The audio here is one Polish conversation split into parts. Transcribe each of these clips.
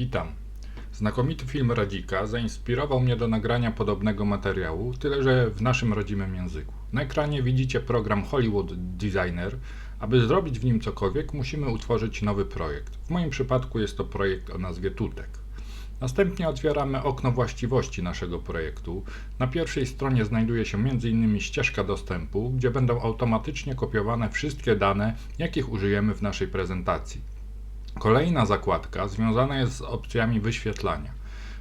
Witam. Znakomity film Radzika zainspirował mnie do nagrania podobnego materiału, tyle że w naszym rodzimym języku. Na ekranie widzicie program Hollywood Designer. Aby zrobić w nim cokolwiek, musimy utworzyć nowy projekt. W moim przypadku jest to projekt o nazwie Tutek. Następnie otwieramy okno właściwości naszego projektu. Na pierwszej stronie znajduje się m.in. ścieżka dostępu, gdzie będą automatycznie kopiowane wszystkie dane, jakich użyjemy w naszej prezentacji. Kolejna zakładka związana jest z opcjami wyświetlania.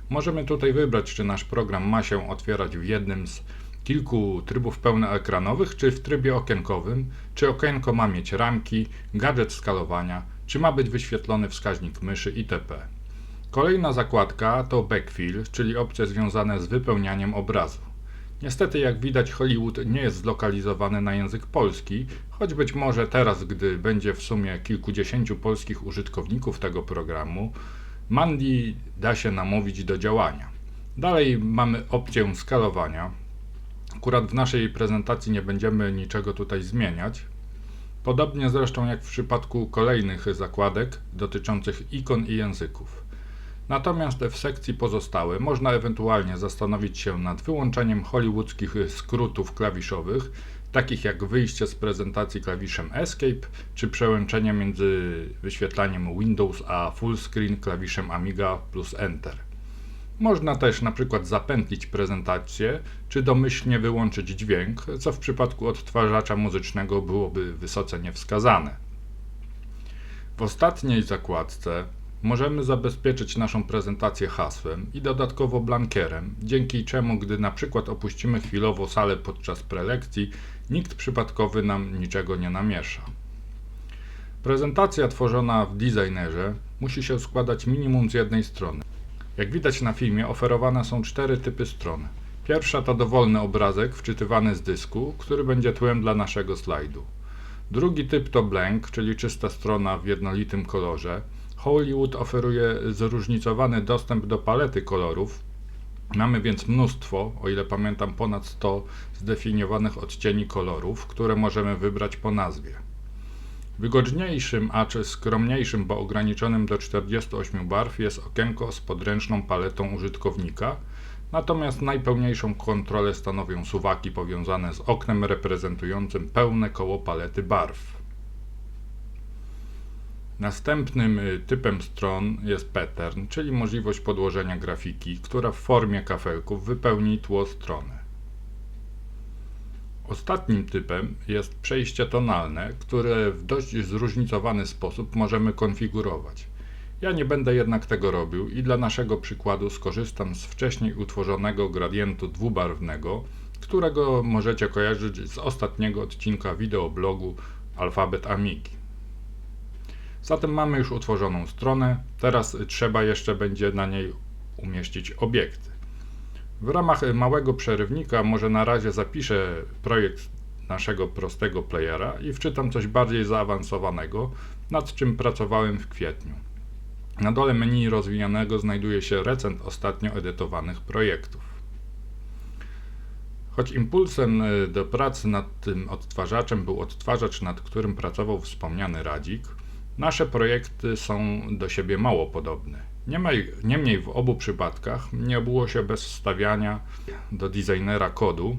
Możemy tutaj wybrać, czy nasz program ma się otwierać w jednym z kilku trybów pełnoekranowych, czy w trybie okienkowym, czy okienko ma mieć ramki, gadżet skalowania, czy ma być wyświetlony wskaźnik myszy itp. Kolejna zakładka to backfill, czyli opcje związane z wypełnianiem obrazu. Niestety, jak widać, Hollywood nie jest zlokalizowany na język polski, choć być może teraz, gdy będzie w sumie kilkudziesięciu polskich użytkowników tego programu, Mandy da się namówić do działania. Dalej mamy opcję skalowania. Akurat w naszej prezentacji nie będziemy niczego tutaj zmieniać. Podobnie zresztą jak w przypadku kolejnych zakładek dotyczących ikon i języków. Natomiast w sekcji pozostałe można ewentualnie zastanowić się nad wyłączeniem hollywoodzkich skrótów klawiszowych, takich jak wyjście z prezentacji klawiszem Escape, czy przełączenie między wyświetlaniem Windows a full screen klawiszem Amiga plus Enter. Można też na przykład zapętlić prezentację, czy domyślnie wyłączyć dźwięk, co w przypadku odtwarzacza muzycznego byłoby wysoce niewskazane. W ostatniej zakładce Możemy zabezpieczyć naszą prezentację hasłem i dodatkowo blankierem, dzięki czemu, gdy na przykład opuścimy chwilowo salę podczas prelekcji, nikt przypadkowy nam niczego nie namiesza. Prezentacja tworzona w designerze musi się składać minimum z jednej strony. Jak widać na filmie, oferowane są cztery typy stron. Pierwsza to dowolny obrazek wczytywany z dysku, który będzie tłem dla naszego slajdu. Drugi typ to blank, czyli czysta strona w jednolitym kolorze. Hollywood oferuje zróżnicowany dostęp do palety kolorów. Mamy więc mnóstwo, o ile pamiętam ponad 100 zdefiniowanych odcieni kolorów, które możemy wybrać po nazwie. Wygodniejszym, acz skromniejszym, bo ograniczonym do 48 barw jest okienko z podręczną paletą użytkownika, natomiast najpełniejszą kontrolę stanowią suwaki powiązane z oknem reprezentującym pełne koło palety barw. Następnym y, typem stron jest pattern, czyli możliwość podłożenia grafiki, która w formie kafelków wypełni tło strony. Ostatnim typem jest przejście tonalne, które w dość zróżnicowany sposób możemy konfigurować. Ja nie będę jednak tego robił i dla naszego przykładu skorzystam z wcześniej utworzonego gradientu dwubarwnego, którego możecie kojarzyć z ostatniego odcinka wideoblogu Alfabet Amigi. Zatem mamy już utworzoną stronę, teraz trzeba jeszcze będzie na niej umieścić obiekty. W ramach małego przerywnika może na razie zapiszę projekt naszego prostego playera i wczytam coś bardziej zaawansowanego, nad czym pracowałem w kwietniu. Na dole menu rozwijanego znajduje się recent ostatnio edytowanych projektów. Choć impulsem do pracy nad tym odtwarzaczem był odtwarzacz, nad którym pracował wspomniany Radzik, Nasze projekty są do siebie mało podobne. Niemniej, w obu przypadkach nie obyło się bez wstawiania do designera kodu,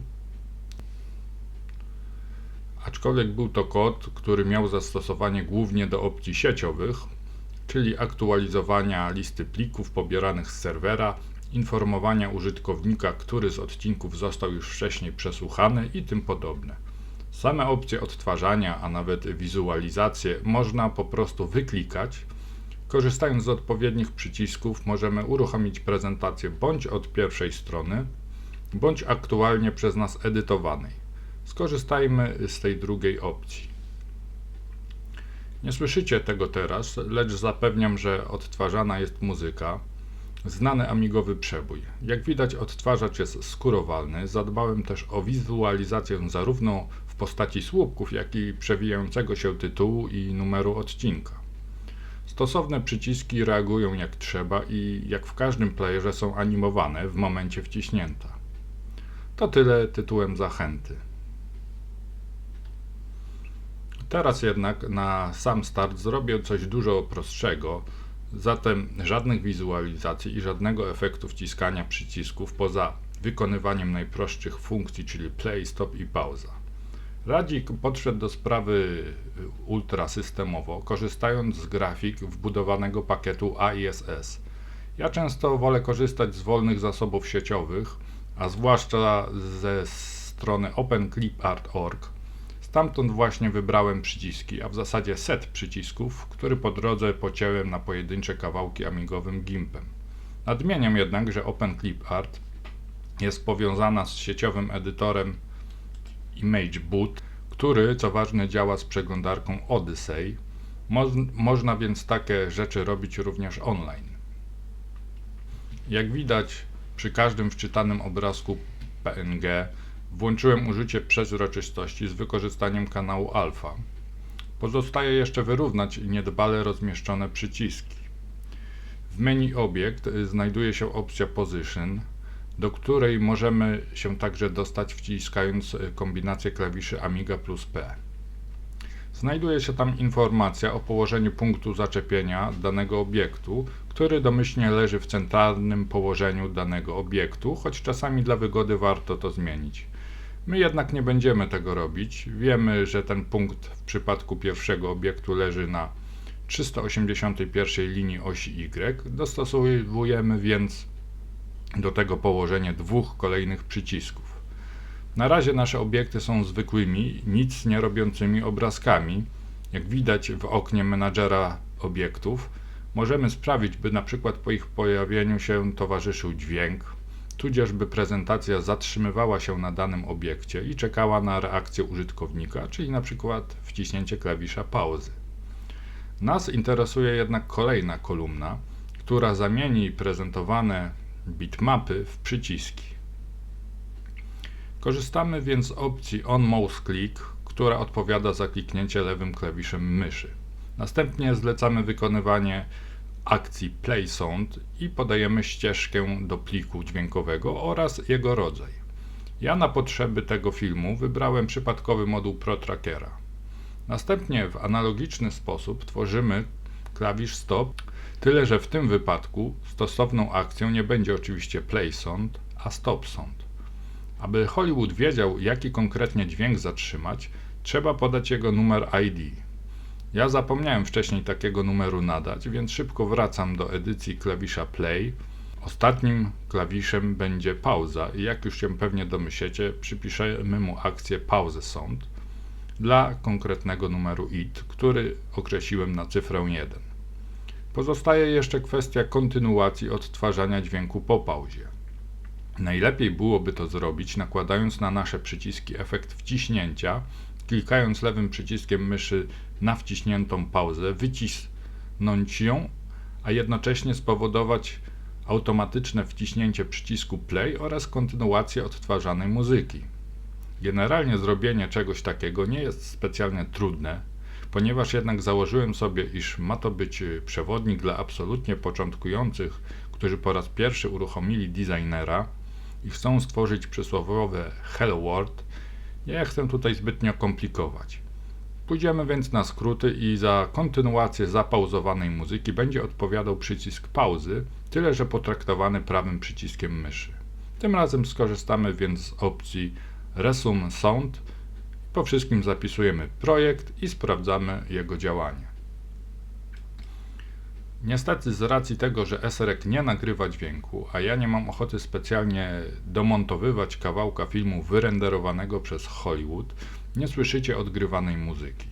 aczkolwiek był to kod, który miał zastosowanie głównie do opcji sieciowych, czyli aktualizowania listy plików pobieranych z serwera, informowania użytkownika, który z odcinków został już wcześniej przesłuchany i tym podobne. Same opcje odtwarzania, a nawet wizualizację można po prostu wyklikać. Korzystając z odpowiednich przycisków możemy uruchomić prezentację bądź od pierwszej strony, bądź aktualnie przez nas edytowanej. Skorzystajmy z tej drugiej opcji. Nie słyszycie tego teraz, lecz zapewniam, że odtwarzana jest muzyka. Znany amigowy przebój. Jak widać odtwarzacz jest skórowalny. Zadbałem też o wizualizację zarówno postaci słupków, jak i przewijającego się tytułu i numeru odcinka. Stosowne przyciski reagują jak trzeba i jak w każdym playerze są animowane w momencie wciśnięta. To tyle tytułem zachęty. Teraz jednak na sam start zrobię coś dużo prostszego. Zatem żadnych wizualizacji i żadnego efektu wciskania przycisków poza wykonywaniem najprostszych funkcji, czyli play, stop i pauza. Radzik podszedł do sprawy y, ultra systemowo, korzystając z grafik wbudowanego pakietu AISS. Ja często wolę korzystać z wolnych zasobów sieciowych, a zwłaszcza ze strony openclipart.org. Stamtąd właśnie wybrałem przyciski, a w zasadzie set przycisków, który po drodze pocięłem na pojedyncze kawałki amigowym gimpem. Nadmieniam jednak, że OpenClipArt jest powiązana z sieciowym edytorem ImageBoot, który, co ważne, działa z przeglądarką Odyssey. Mo można więc takie rzeczy robić również online. Jak widać, przy każdym wczytanym obrazku PNG włączyłem użycie przezroczystości z wykorzystaniem kanału alfa. Pozostaje jeszcze wyrównać niedbale rozmieszczone przyciski. W menu Obiekt znajduje się opcja Position, do której możemy się także dostać wciskając kombinację klawiszy Amiga plus P. Znajduje się tam informacja o położeniu punktu zaczepienia danego obiektu, który domyślnie leży w centralnym położeniu danego obiektu, choć czasami dla wygody warto to zmienić. My jednak nie będziemy tego robić. Wiemy, że ten punkt w przypadku pierwszego obiektu leży na 381 linii osi Y. Dostosowujemy więc do tego położenie dwóch kolejnych przycisków. Na razie nasze obiekty są zwykłymi, nic nie robiącymi obrazkami. Jak widać w oknie menadżera obiektów, możemy sprawić, by na przykład po ich pojawieniu się towarzyszył dźwięk, tudzież by prezentacja zatrzymywała się na danym obiekcie i czekała na reakcję użytkownika, czyli na przykład wciśnięcie klawisza pauzy. Nas interesuje jednak kolejna kolumna, która zamieni prezentowane bitmapy w przyciski. Korzystamy więc z opcji On Mouse Click, która odpowiada za kliknięcie lewym klawiszem myszy. Następnie zlecamy wykonywanie akcji Play Sound i podajemy ścieżkę do pliku dźwiękowego oraz jego rodzaj. Ja na potrzeby tego filmu wybrałem przypadkowy moduł ProTrackera. Następnie w analogiczny sposób tworzymy klawisz Stop, tyle że w tym wypadku stosowną akcją nie będzie oczywiście Play Sound, a Stop Sound. Aby Hollywood wiedział, jaki konkretnie dźwięk zatrzymać, trzeba podać jego numer ID. Ja zapomniałem wcześniej takiego numeru nadać, więc szybko wracam do edycji klawisza play. Ostatnim klawiszem będzie pauza i jak już się pewnie domyślecie, przypiszemy mu akcję pause sound dla konkretnego numeru IT, który określiłem na cyfrę 1. Pozostaje jeszcze kwestia kontynuacji odtwarzania dźwięku po pauzie. Najlepiej byłoby to zrobić nakładając na nasze przyciski efekt wciśnięcia, klikając lewym przyciskiem myszy na wciśniętą pauzę, wycisnąć ją, a jednocześnie spowodować automatyczne wciśnięcie przycisku play oraz kontynuację odtwarzanej muzyki. Generalnie zrobienie czegoś takiego nie jest specjalnie trudne, ponieważ jednak założyłem sobie, iż ma to być przewodnik dla absolutnie początkujących, którzy po raz pierwszy uruchomili designera i chcą stworzyć przysłowiowe Hello World. Nie chcę tutaj zbytnio komplikować. Pójdziemy więc na skróty i za kontynuację zapauzowanej muzyki będzie odpowiadał przycisk pauzy, tyle że potraktowany prawym przyciskiem myszy. Tym razem skorzystamy więc z opcji Resume Sound. Po wszystkim zapisujemy projekt i sprawdzamy jego działanie. Niestety z racji tego, że SREC nie nagrywa dźwięku, a ja nie mam ochoty specjalnie domontowywać kawałka filmu wyrenderowanego przez Hollywood, nie słyszycie odgrywanej muzyki.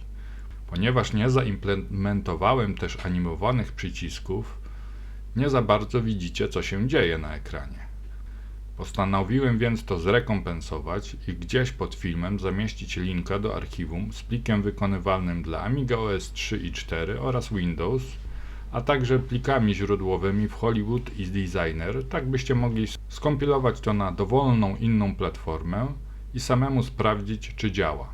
Ponieważ nie zaimplementowałem też animowanych przycisków, nie za bardzo widzicie, co się dzieje na ekranie. Postanowiłem więc to zrekompensować i gdzieś pod filmem zamieścić linka do archiwum z plikiem wykonywalnym dla Amiga OS 3 i 4 oraz Windows, a także plikami źródłowymi w Hollywood i Designer, tak byście mogli skompilować to na dowolną inną platformę i samemu sprawdzić, czy działa.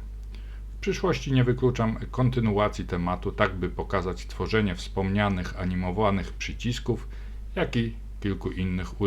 W przyszłości nie wykluczam kontynuacji tematu, tak by pokazać tworzenie wspomnianych animowanych przycisków, jak i kilku innych ulepszeń.